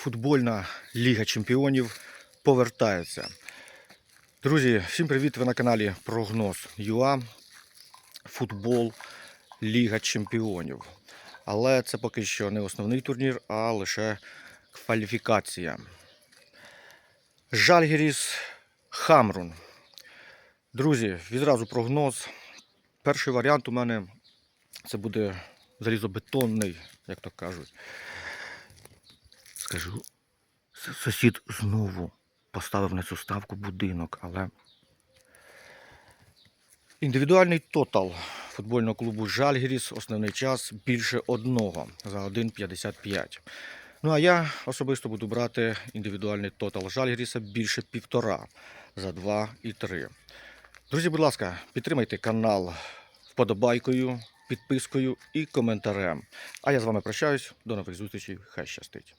футбольна Ліга Чемпіонів повертається. Друзі, всім привіт! Ви на каналі Прогноз ЮА. Футбол Ліга Чемпіонів. Але це поки що не основний турнір, а лише кваліфікація. Жальгіріс Хамрун. Друзі, відразу прогноз. Перший варіант у мене це буде залізобетонний, як то кажуть. Скажу, сусід знову поставив на цю ставку будинок, але індивідуальний тотал футбольного клубу Жальгіріс основний час більше одного за 1,55. Ну а я особисто буду брати індивідуальний тотал Жальгіріса більше півтора за 2,3. Друзі, будь ласка, підтримайте канал вподобайкою, підпискою і коментарем. А я з вами прощаюсь. До нових зустрічей. Хай щастить.